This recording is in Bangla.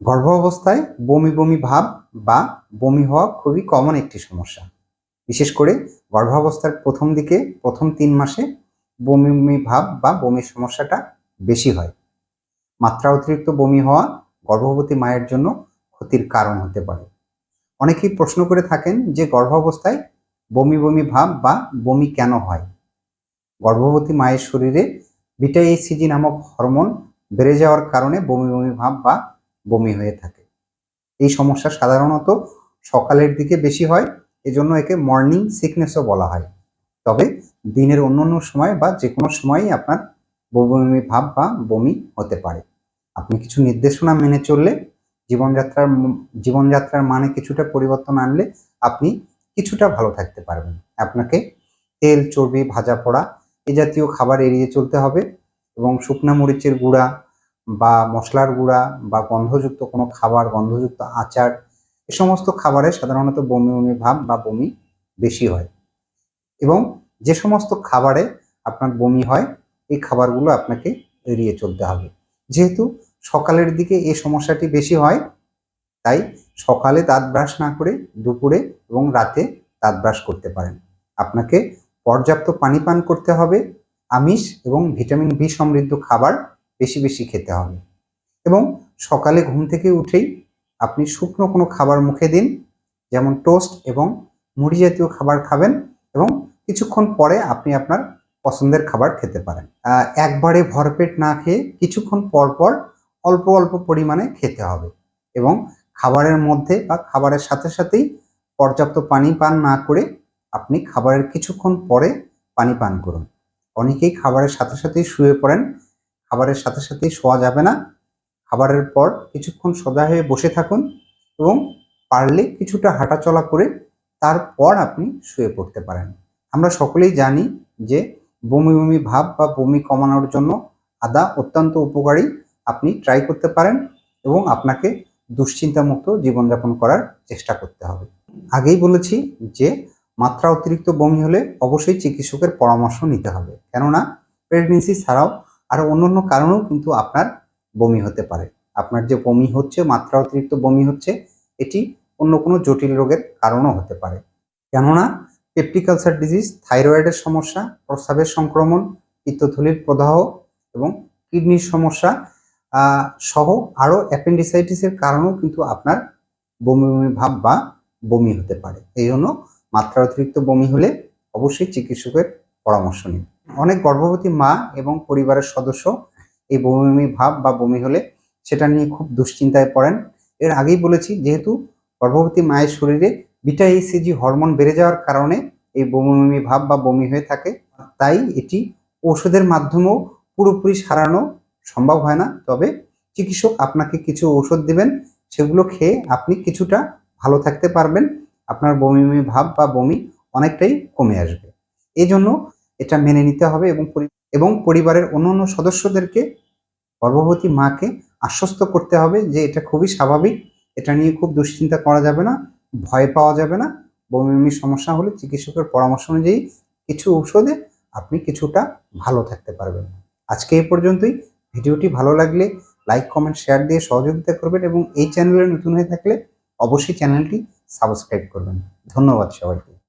গর্ভাবস্থায় বমি বমি ভাব বা বমি হওয়া খুবই কমন একটি সমস্যা। বিশেষ করে গর্ভাবস্থার প্রথম দিকে প্রথম তিন মাসে বমি বমি ভাব বা বমির সমস্যাটা বেশি হয়। মাত্রা অতিরিক্ত বমি হওয়া গর্ভবতী মায়ের জন্য ক্ষতির কারণ হতে পারে। অনেকেই প্রশ্ন করে থাকেন যে গর্ভাবস্থায় বমি বমি ভাব বা বমি কেন হয়? গর্ভবতী মায়ের শরীরে বিটা সিজি নামক হরমোন বেড়ে যাওয়ার কারণে বমি বমি ভাব বা বমি হয়ে থাকে। এই সমস্যা সাধারণত সকালের দিকে বেশি হয়, এজন্য একে মর্নিং সিকনেসও বলা হয়। তবে দিনের অন্য অন্য সময় বা যে কোনো সময়ই আপনার বমি ভাব বা বমি হতে পারে। আপনি কিছু নির্দেশনা মেনে চললে, জীবনযাত্রার জীবনযাত্রার মানে কিছুটা পরিবর্তন আনলে আপনি কিছুটা ভালো থাকতে পারবেন। আপনাকে তেল, চর্বি, ভাজা, পোড়া এ জাতীয় খাবার এড়িয়ে চলতে হবে এবং শুকনা মরিচের গুঁড়া বা মশলার গুঁড়া বা গন্ধযুক্ত কোনো খাবার, গন্ধযুক্ত আচার, এ সমস্ত খাবারে সাধারণত বমি বমি ভাব বা বমি বেশি হয়। এবং যে সমস্ত খাবারে আপনার বমি হয়, এই খাবারগুলো আপনাকে এড়িয়ে চলতে হবে। যেহেতু সকালের দিকে এই সমস্যাটি বেশি হয়, তাই সকালে দাঁত ব্রাশ না করে দুপুরে এবং রাতে দাঁত ব্রাশ করতে পারেন। আপনাকে পর্যাপ্ত পানি পান করতে হবে, আমিষ এবং ভিটামিন বি সমৃদ্ধ খাবার বেশি বেশি খেতে হবে। এবং সকালে ঘুম থেকে উঠেই আপনি শুকনো কোনো খাবার মুখে দিন, যেমন টোস্ট এবং মুড়ি জাতীয় খাবার খাবেন এবং কিছুক্ষণ পরে আপনি আপনার পছন্দের খাবার খেতে পারেন। একবারে ভরপেট না খেয়ে কিছুক্ষণ পর পর অল্প অল্প পরিমাণে খেতে হবে এবং খাবারের মধ্যে বা খাবারের সাথে সাথেই পর্যাপ্ত পানি পান না করে আপনি খাবারের কিছুক্ষণ পরে পানি পান করুন। অনেকেই খাবারের সাথে সাথেই শুয়ে পড়েন খাবারের সাথে সাথেই শোয়া যাবে না। খাবারের পর কিছুক্ষণ সোজা হয়ে বসে থাকুন এবং পারলে কিছুটা হাঁটাচলা করে তারপর আপনি শুয়ে পড়তে পারেন। আমরা সকলেই জানি যে বমি বমি ভাব বা বমি কমানোর জন্য আদা অত্যন্ত উপকারী। আপনি ট্রাই করতে পারেন এবং আপনাকে দুশ্চিন্তামুক্ত জীবনযাপন করার চেষ্টা করতে হবে। আগেই বলেছি যে মাত্রা অতিরিক্ত বমি হলে অবশ্যই চিকিৎসকের পরামর্শ নিতে হবে। কেননা প্রেগনেন্সি ছাড়াও আরও অন্যান্য কারণেও কিন্তু আপনার বমি হতে পারে। আপনার যে বমি হচ্ছে, মাত্রা অতিরিক্ত বমি হচ্ছে, এটি অন্য কোনো জটিল রোগের কারণও হতে পারে। কেননা পেপটিক আলসার ডিজিজ, থাইরয়েডের সমস্যা, প্রস্রাবের সংক্রমণ, পিত্তথলির প্রদাহ এবং কিডনির সমস্যা সহ আরও অ্যাপেন্ডিসাইটিসের কারণেও কিন্তু আপনার বমি বমি ভাব বা বমি হতে পারে। এই জন্য মাত্রা অতিরিক্ত বমি হলে অবশ্যই চিকিৎসকের পরামর্শ নিন। অনেক গর্ভবতী মা এবং পরিবারের সদস্য এই বমি ভাব বা বমি হলে সেটা নিয়ে খুব দুশ্চিন্তায় পড়েন। এর আগেই বলেছি, যেহেতু গর্ভবতী মায়ের শরীরে বিটা ইসিজি হরমোন বেড়ে যাওয়ার কারণে এই বমি ভাব বা বমি হয়ে থাকে, তাই এটি ওষুধের মাধ্যমেও পুরোপুরি সারানো সম্ভব হয় না। তবে চিকিৎসক আপনাকে কিছু ওষুধ দিবেন, সেগুলো খেয়ে আপনি কিছুটা ভালো থাকতে পারবেন। আপনার বমি ভাব বা বমি অনেকটাই কমে আসবে। এই জন্য এটা মেনে নিতে হবে এবং এবং পরিবারের অন্য অন্য সদস্যদেরকে, গর্ভবতী মাকে আশ্বস্ত করতে হবে যে এটা খুবই স্বাভাবিক, এটা নিয়ে খুব দুশ্চিন্তা করা যাবে না, ভয় পাওয়া যাবে না। বমিবমি সমস্যা হলে চিকিৎসকের পরামর্শ অনুযায়ী কিছু ঔষধে আপনি কিছুটা ভালো থাকতে পারবেন। আজকে এই পর্যন্তই। ভিডিওটি ভালো লাগলে লাইক, কমেন্ট, শেয়ার দিয়ে সহযোগিতা করবেন এবং এই চ্যানেলে নতুন হয়ে থাকলে অবশ্যই চ্যানেলটি সাবস্ক্রাইব করবেন। ধন্যবাদ সবাইকে।